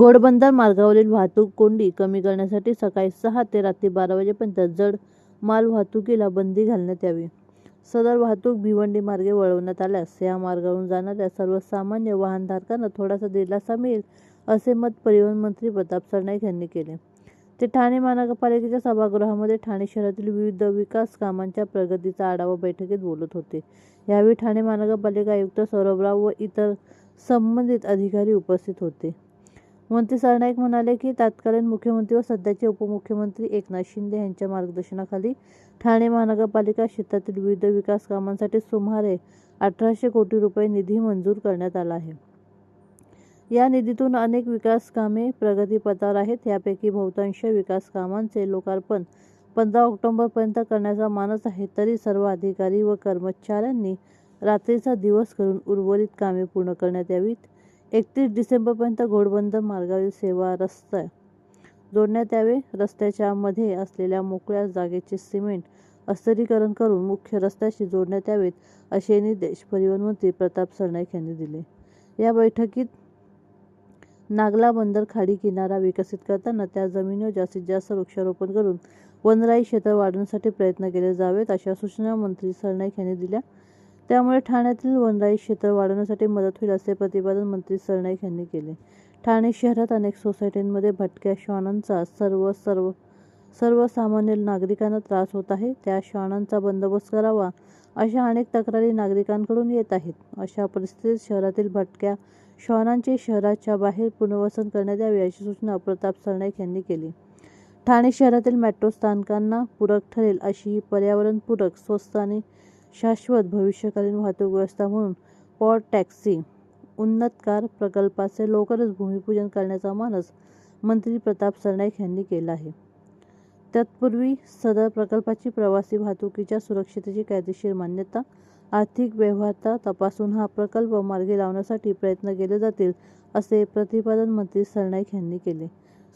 घोडबंदर मार्गावरील वाहतूक कोंडी कमी करण्यासाठी सकाळी सहा ते रात्री बारा वाजेपर्यंत जड माल वाहतुकीला बंदी घालण्यात यावी. सदर वाहतूक भिवंडी मार्गे वळवण्यात आल्यास या मार्गावरून जाणाऱ्या सर्वसामान्य वाहनधारकांना थोडासा दिलासा मिळेल असे मत परिवहन मंत्री प्रताप सरनाईक यांनी केले. ते ठाणे महानगरपालिकेच्या सभागृहामध्ये ठाणे शहरातील विविध विकास कामांच्या प्रगतीचा आढावा बैठकीत बोलत होते. यावेळी ठाणे महानगरपालिका आयुक्त सौरभराव व इतर संबंधित अधिकारी उपस्थित होते. मंत्री सरनाईक म्हणाले की तत्कालीन मुख्यमंत्री व सध्याचे उपमुख्यमंत्री एकनाथ शिंदे यांच्या मार्गदर्शनाखाली ठाणे महानगरपालिका क्षेत्रातील विविध विकास कामांसाठी सुमारे अठराशे कोटी रुपये निधी मंजूर करण्यात आला आहे. या निधीतून अनेक विकास कामे प्रगतीपथावर आहेत. यापैकी बहुतांश विकास कामांचे लोकार्पण पंधरा ऑक्टोबरपर्यंत करण्याचा मानस आहे. तरी सर्व अधिकारी व कर्मचाऱ्यांनी रात्रीचा दिवस करून उर्वरित कामे पूर्ण करण्यात यावीत. एकतीस डिसेंबरपर्यंत घोडबंदर मार्गावरील सेवा रस्ता जोडण्यात यावे. रस्त्याच्या मध्ये असलेल्या मोकळ्या जागेचे सिमेंट अस्तरीकरण करून मुख्य रस्त्याशी जोडण्यात यावेत असे निर्देश परिवहन मंत्री प्रताप सरनाईक यांनी दिले. या बैठकीत नागला बंदर खाडी किनारा विकसित करताना त्या जमिनीवर जास्तीत जास्त वृक्षारोपण करून वनराई क्षेत्र वाढवण्यासाठी प्रयत्न केले जावेत अशा सूचना मंत्री सरनाईक यांनी दिल्या. त्यामुळे ठाण्यातील वनराई क्षेत्र वाढवण्यासाठी मदत होईल असे प्रतिपादन मंत्री सरनाईक यांनी केले. ठाणे शहरात अनेक सोसायटींमध्ये भटक्या श्वानांचा सर्व सर्व सर्वसामान्य नागरिकांना त्रास होत आहे. त्या श्वानांचा बंदोबस्त करावा अशा अनेक तक्रारी नागरिकांकडून येत आहेत. अशा परिस्थितीत शहरातील भटक्या श्वानांचे शहराच्या बाहेर पुनर्वसन करण्यात यावे अशी सूचना प्रताप सरनाईक यांनी केली. ठाणे शहरातील मेट्रो स्थानकांना पूरक ठरेल अशी पर्यावरणपूरक स्वस्त आणि शाश्वत भविष्यकालीन वाहतूक व्यवस्था म्हणून पॉड टॅक्सी उन्नत कार प्रकल्पाचे लवकरच भूमिपूजन करण्याचा मानस मंत्री प्रताप सरनाईक यांनी केला आहे. तत्पूर्वी सदर प्रकल्पाची प्रवासी वाहतुकीच्या सुरक्षितेची कायदेशीर मान्यता आर्थिक व्यवहारता तपासून हा प्रकल्प मार्गी लावण्यासाठी प्रयत्न केले जातील असे प्रतिपादन मंत्री सरनाईक यांनी केले.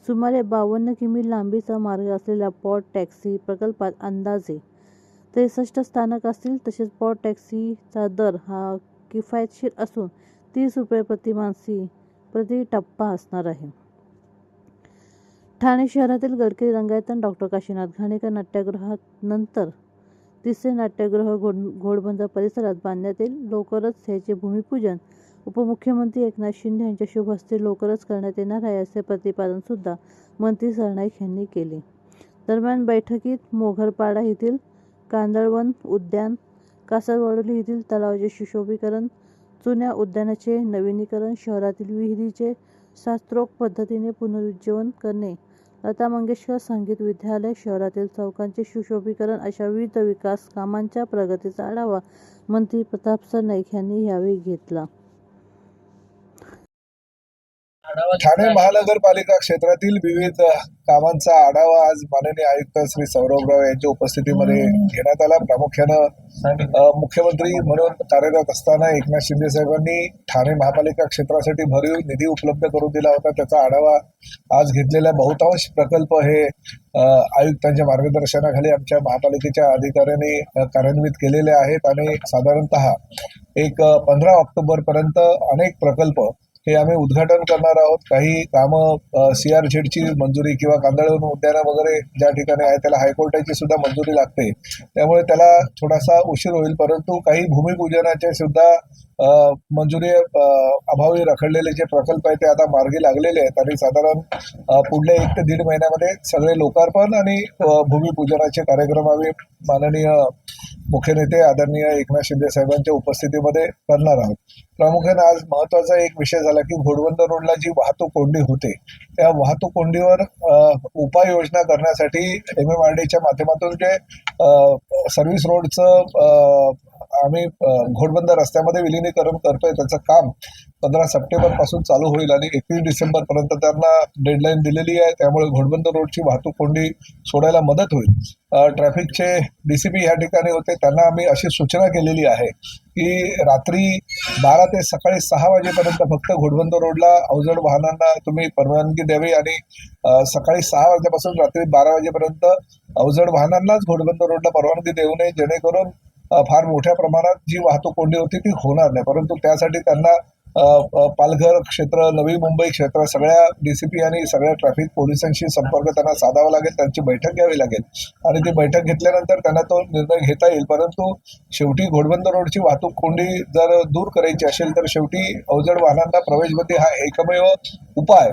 सुमारे बावन्न किमी लांबीचा मार्ग असलेल्या पॉड टॅक्सी प्रकल्पात अंदाजे त्रेसष्ट स्थानक असतील तसेच पॉड टॅक्सीचा दर हा किफायतशीर असून तीस रुपये प्रतिमानसी प्रति टप्पा असणार आहे. ठाणे शहरातील गडकरी रंगायतन डॉक्टर काशीनाथ घाणेकर नाट्यगृहात नंतर तिसरे नाट्यगृह घोड घोडबंदर परिसरात बांधण्यात येईल लवकरच ह्याचे भूमिपूजन उपमुख्यमंत्री एकनाथ शिंदे यांच्या शुभ हस्ते लवकरच करण्यात येणार आहे असे प्रतिपादन सुद्धा मंत्री सरनाईक यांनी केले. दरम्यान बैठकीत मोघरपाडा येथील कांदळवन उद्यान कासरवडोली येथील तलावाचे सुशोभीकरण जुन्या उद्यानाचे नवीनीकरण शहरातील विहिरीचे शास्त्रोक्त पद्धतीने पुनरुज्जीवन करणे. लता मंगेशकर संगीत विद्यालय शहरातील चौकांचे सुशोभीकरण अशा विविध विकास कामांच्या प्रगतीचा आढावा मंत्री प्रताप सरनाईक यांनी यावेळी घेतला. ठाणे महानगरपालिका क्षेत्रातील विविध कामांचा आढावा आज माननीय आयुक्त श्री सौरभराव यांच्या उपस्थितीमध्ये घेण्यात आला. प्रामुख्यानं मुख्यमंत्री म्हणून कार्यरत असताना एकनाथ शिंदे साहेबांनी ठाणे महापालिका क्षेत्रासाठी भरीव निधी उपलब्ध करून दिला होता. त्याचा आढावा आज घेतलेला बहुतांश प्रकल्प हे आयुक्तांच्या मार्गदर्शनाखाली आमच्या महापालिकेच्या अधिकाऱ्यांनी कार्यान्वित केलेले आहेत आणि साधारणतः एक पंधरा ऑक्टोबर पर्यंत अनेक प्रकल्प हे आम्ही उद्घाटन करणार आहोत. काही कामं सीआरझेडची मंजुरी किंवा कांदळवन उद्यानं वगैरे ज्या ठिकाणी आहे त्याला हायकोर्टाची सुद्धा मंजुरी लागते. त्यामुळे त्याला थोडासा उशीर होईल परंतु काही भूमिपूजनाचे सुद्धा मंजुरी अभावी रखडलेले जे प्रकल्प आहेत ते आता मार्गी लागलेले आहेत. आणि साधारण पुढल्या एक ते दीड महिन्यामध्ये सगळे लोकार्पण आणि भूमिपूजनाचे कार्यक्रम आम्ही माननीय मुख्य नेते आदरणीय एकनाथ शिंदे साहेबांच्या उपस्थितीमध्ये करणार आहोत. प्रामुख्याने आज महत्त्वाचा एक विषय झाला की घोडवंद रोडला जी वाहतूक कोंडी होते त्या वाहतूक कोंडीवर उपाययोजना करण्यासाठी एम एम आर डीच्या माध्यमातून जे सर्व्हिस रोडचं अ, आम्ही अ, रस्त्यामध्ये विलिनीकरण करतोय. त्याचं काम पंधरा सप्टेंबरपासून चालू होईल आणि एकवीस डिसेंबर पर्यंत त्यांना डेडलाईन दिलेली आहे. त्यामुळे घोडबंद रोडची वाहतूक कोंडी सोडायला मदत होईल. ट्रॅफिकचे डीसीपी या ठिकाणी होते. त्यांना आम्ही अशी सूचना केलेली आहे की रात्री बारा ते सकाळी सहा वाजेपर्यंत फक्त घोडबंद रोडला अवजड वाहनांना तुम्ही परवानगी द्यावी आणि सकाळी सहा वाजल्यापासून रात्री बारा वाजेपर्यंत अवजड वाहनांनाच घोडबंद रोडला परवानगी देऊ नये जेणेकरून फार मोठ्या प्रमाणात जी वाहतूक कोंडी होती ती होणार नाही. परंतु त्यासाठी त्यांना पालघर क्षेत्र नवी मुंबई क्षेत्र सगळ्या डी सी पी आणि सगळ्या ट्रॅफिक पोलिसांशी संपर्क त्यांना साधावा लागेल त्यांची बैठक घ्यावी लागेल. आणि ती बैठक घेतल्यानंतर त्यांना तो निर्णय घेता येईल. परंतु शेवटी घोडबंदर रोडची वाहतूक कोंडी जर दूर करायची असेल तर शेवटी अवजड वाहनांना प्रवेशबंदी हा एकमेव उपाय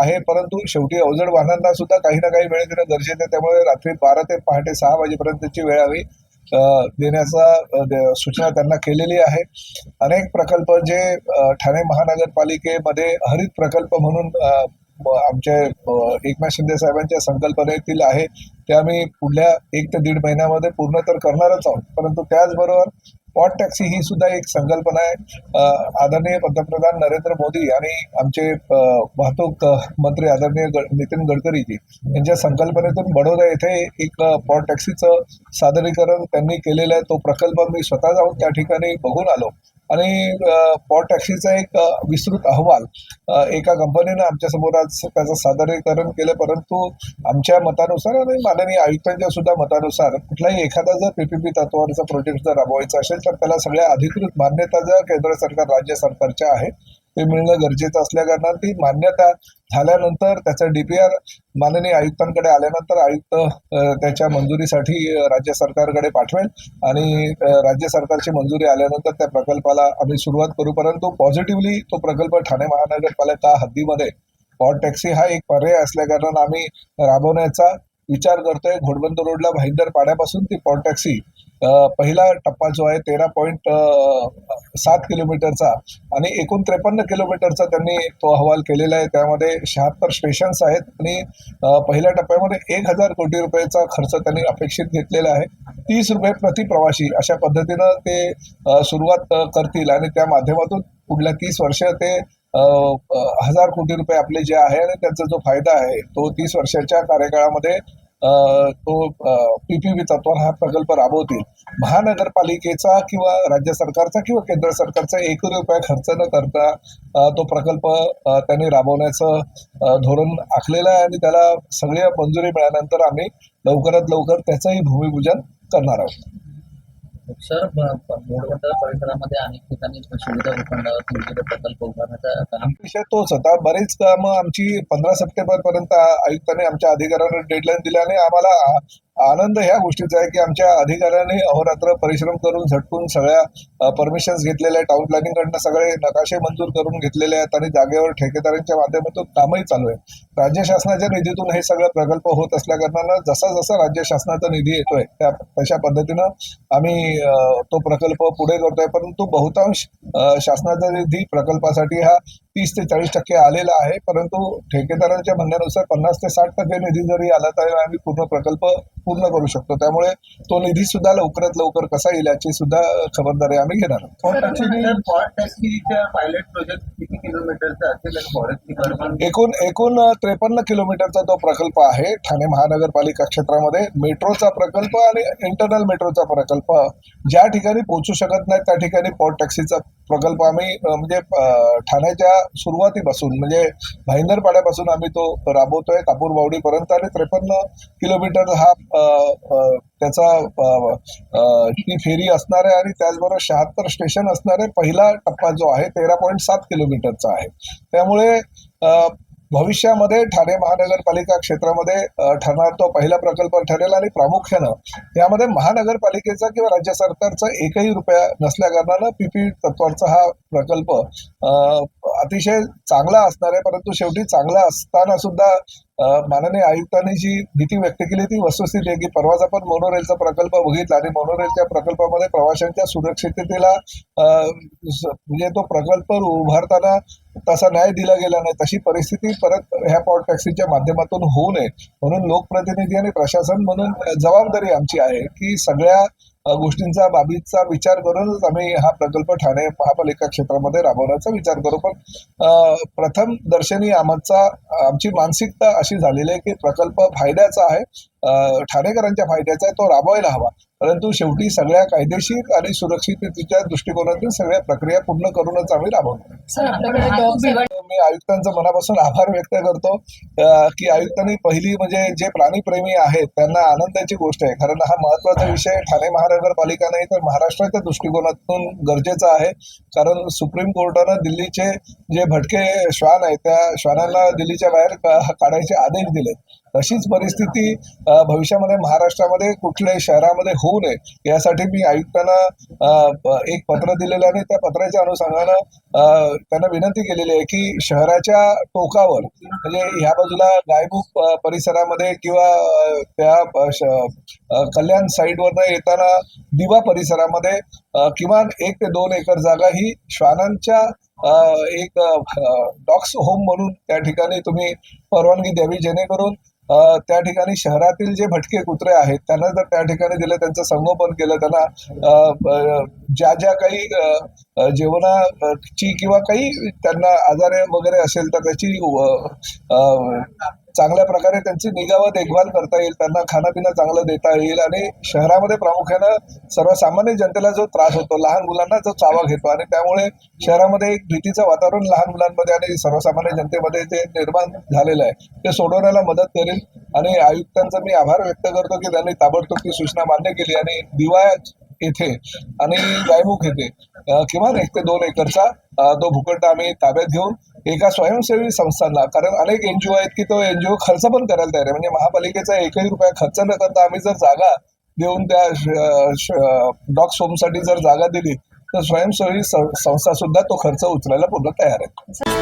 आहे. परंतु शेवटी अवजड वाहनांना सुद्धा काही ना काही वेळ देणं गरजेचं आहे. त्यामुळे रात्री बारा ते पहाटे सहा वाजेपर्यंतची वेळ हवी. देण्याचा अ, सूचना त्यांना केलेली आहे. अनेक प्रकल्प जे ठाणे महानगरपालिकेमध्ये हरित प्रकल्प म्हणून आमचे एकनाथ शिंदे साहेबांच्या संकल्पनेतील आहे. ते आम्ही पुढल्या एक ते दीड महिन्यामध्ये पूर्ण तर करणारच आहोत. परंतु त्याचबरोबर पॉट टॅक्सी ही सुद्धा एक संकल्पना आहे. आदरणीय पंतप्रधान नरेंद्र मोदी आणि आमचे वाहतूक मंत्री आदरणीय नितीन गडकरीजी यांच्या संकल्पनेतून बडोदा येथे एक अ, पॉट टॅक्सीचं सादरीकरण त्यांनी केलेलं आहे. तो प्रकल्प मी स्वतः जाऊन त्या ठिकाणी बघून आलो. आणि पॉट टॅक्सीचा एक विस्तृत अहवाल एका कंपनीनं आमच्यासमोर आज त्याचं सादरीकरण केलं. परंतु आमच्या मतानुसार आणि माननीय आयुक्तांच्या सुद्धा मतानुसार कुठलाही एखादा जर पीपीपी तत्वावरचा प्रोजेक्ट जर राबवायचा असेल तर त्याला सगळ्या अधिकृत मान्यता ज्या केंद्र सरकार राज्य सरकारच्या आहे ते मिळणं गरजेचं असल्याकारणानं ती मान्यता झाल्यानंतर त्याचं डीपीआर माननीय आयुक्तांकडे आल्यानंतर आयुक्त त्याच्या मंजुरीसाठी राज्य सरकारकडे पाठवेल आणि राज्य सरकारची मंजुरी आल्यानंतर त्या प्रकल्पाला आम्ही सुरुवात करू. परंतु पॉझिटिव्हली तो प्रकल्प ठाणे महानगरपालिका हद्दीमध्ये पॉट टॅक्सी हा एक पर्याय असल्याकारणानं आम्ही राबवण्याचा विचार करतोय. घोडबंद रोडला भाईंदर पाड्यापासून ती पॉट टॅक्सी पहिला टप्पा जो आहे तेरा पॉईंट सात किलोमीटरचा आणि एकूण त्रेपन्न किलोमीटरचा त्यांनी तो अहवाल केलेला आहे. त्यामध्ये शहात्तर स्टेशन्स आहेत आणि पहिल्या टप्प्यामध्ये एक हजार कोटी रुपयाचा खर्च त्यांनी अपेक्षित घेतलेला आहे. तीस रुपये प्रति प्रवाशी अशा पद्धतीनं ते सुरुवात करतील आणि त्या माध्यमातून पुढल्या तीस वर्ष ते हजार कोटी रुपये आपले जे आहे आणि त्याचा जो फायदा आहे तो तीस वर्षाच्या कार्यकाळामध्ये तो पीपीपी तत्वावर हा प्रकल्प राबवतील. महानगरपालिकेचा किंवा राज्य सरकारचा किंवा केंद्र सरकारचा एक रुपया खर्च न करता तो प्रकल्प त्यांनी राबवण्याचं धोरण आखलेलं आहे आणि त्याला सगळी मंजुरी मिळाल्यानंतर आम्ही लवकरात लवकर त्याचंही भूमिपूजन करणार आहोत. सर मोडबंदर परिसरामध्ये अनेक ठिकाणी सुविधा भूखंडावर विविध प्रकल्प उभारण्याचा काम विषय तोच होता. बरेच कामं आमची पंधरा सप्टेंबर पर्यंत आयुक्तांनी आमच्या अधिकाऱ्यांना डेडलाईन दिल्याने आम्हाला आनंद ह्या गोष्टीचा आहे की आमच्या अधिकाऱ्यांनी अहोरात्र परिश्रम करून झटकून सगळ्या परमिशन्स घेतलेल्या आहेत. टाउन प्लॅनिंगकडनं सगळे नकाशे मंजूर करून घेतलेले आहेत आणि जागेवर ठेकेदारांच्या माध्यमातून कामही चालू आहे. राज्य शासनाच्या निधीतून हे सगळं प्रकल्प होत असल्या कारणानं जसा जसा राज्य शासनाचा निधी येतोय त्या तशा पद्धतीनं आम्ही तो प्रकल्प पुढे करतोय. परंतु बहुतांश शासनाचा निधी प्रकल्पासाठी हा तीस ते चाळीस टक्के आलेला आहे. परंतु ठेकेदारांच्या म्हणण्यानुसार पन्नास ते साठ टक्के निधी जरी आला तरी आम्ही पूर्ण प्रकल्प पूर्ण करू शकतो. त्यामुळे तो निधी सुद्धा लवकरात लवकर कसा येईल याची सुद्धा खबरदारी आम्ही घेणार आहोत. एकूण एकूण त्रेपन्न किलोमीटरचा तो प्रकल्प आहे. ठाणे महानगरपालिका क्षेत्रामध्ये मेट्रोचा प्रकल्प आणि इंटरनल मेट्रोचा प्रकल्प ज्या ठिकाणी पोहोचू शकत नाही त्या ठिकाणी पॉट टॅक्सीचा प्रकल्प आम्ही म्हणजे ठाण्याच्या सुरुवातीपासून म्हणजे भाईंदरपाड्यापासून आम्ही तो राबवतोय कापूर बावडीपर्यंत आणि त्रेपन्न किलोमीटर हा त्याचा ही फेरी असणार आहे आणि त्याचबरोबर शहात्तर स्टेशन असणार आहे पहिला टप्पा जो आहे तेरा पॉईंट सात किलोमीटरचा आहे. त्यामुळे भविष्यामध्ये ठाणे महानगरपालिका क्षेत्रामध्ये ठरणार तो पहिला प्रकल्प ठरेल आणि प्रामुख्यानं यामध्ये महानगरपालिकेचा किंवा राज्य सरकारचा एकही रुपया नसल्या कारणानं पीपी तत्वाचा हा प्रकल्प अतिशय चांगला असणार आहे परंतु शेवटी चांगला असताना सुद्धा माननीय आयुक्तांनी जी भीती व्यक्त केली ती वस्तुस्थिती आहे की परवाच आपण मोनोरेलचा प्रकल्प बघितला आणि मोनोरेलच्या प्रकल्पामध्ये प्रवाशांच्या सुरक्षिततेला म्हणजे तो प्रकल्प उभारताना तसा न्याय दिला गेला नाही तशी परिस्थिती परत ह्या पॉट टॅक्सीच्या माध्यमातून होऊ नये. म्हणून लोकप्रतिनिधी आणि प्रशासन म्हणून जबाबदारी आमची आहे की सगळ्या गोष्टींचा बाबीचा विचार करूनच आम्ही हा प्रकल्प ठाणे महापालिका क्षेत्रामध्ये राबवण्याचा विचार करू. पण अ, प्रथम दर्शनी आमचा आमची मानसिकता अशी झालेली आहे की प्रकल्प फायद्याचा आहे. ठाणेकरांच्या फायद्याचा आहे तो राबवायला हवा. परंतु शेवटी सगळ्या कायदेशीर आणि सुरक्षिततेच्या दृष्टिकोनातून सगळ्या प्रक्रिया पूर्ण करूनच आम्ही राबवतो. मी आयुक्तांचं मनापासून आभार व्यक्त करतो की आयुक्तांनी पहिली म्हणजे जे प्राणीप्रेमी आहेत त्यांना आनंदाची गोष्ट आहे. कारण हा महत्त्वाचा विषय ठाणे महानगरपालिका नाही तर महाराष्ट्राच्या दृष्टिकोनातून गरजेचा आहे. कारण सुप्रीम कोर्टानं दिल्लीचे जे भटके श्वान आहेत त्या श्वानांना दिल्लीच्या बाहेर काढायचे आदेश दिले तशीच परिस्थिती भविष्यामध्ये महाराष्ट्रामध्ये कुठल्याही शहरामध्ये होऊ नये. यासाठी मी आयुक्तांना एक पत्र दिलेलं आहे आणि त्या पत्राच्या अनुषंगानं त्यांना विनंती केलेली आहे की शहराच्या टोकावर म्हणजे ह्या बाजूला गायमुख परिसरामध्ये किंवा त्या कल्याण साईडवर येताना दिवा परिसरामध्ये किमान एक ते दोन एकर जागा ही श्वानांच्या एक डॉक्स होम म्हणून त्या ठिकाणी तुम्ही परवानगी द्यावी जेणेकरून त्या ठिकाणी शहरातील जे भटके कुत्रे आहेत त्यांना जर त्या ठिकाणी दिलं त्यांचं संगोपन केलं त्यांना अ, ज्या ज्या काही जेवणाची किंवा काही त्यांना आजार वगैरे असेल तर त्याची चांगल्या प्रकारे त्यांची निगा व देखभाल करता येईल त्यांना खाणंपिणं चांगलं देता येईल आणि शहरामध्ये प्रामुख्यानं सर्वसामान्य जनतेला जो त्रास होतो लहान मुलांना जो चावा घेतो आणि त्यामुळे शहरामध्ये एक भीतीचं वातावरण लहान मुलांमध्ये आणि सर्वसामान्य जनतेमध्ये जे निर्माण झालेलं आहे ते सोडवण्याला मदत करेल. आणि आयुक्तांचा मी आभार व्यक्त करतो की त्यांनी ताबडतोब ती सूचना मान्य केली आणि दिवाळ्या येथे आणि गायमुख येथे किमान एक ते दोन एकरचा तो भूखंड आम्ही ताब्यात घेऊन एका स्वयंसेवी संस्थांना. कारण अनेक एनजीओ आहेत की तो एनजीओ खर्च पण करायला तयार आहे. म्हणजे महापालिकेचा एकही रुपया खर्च न करता आम्ही जर जागा देऊन त्या डॉग होमसाठी जर जागा दिली तर स्वयंसेवी संस्था सुद्धा तो खर्च उचलायला पूर्ण तयार आहे.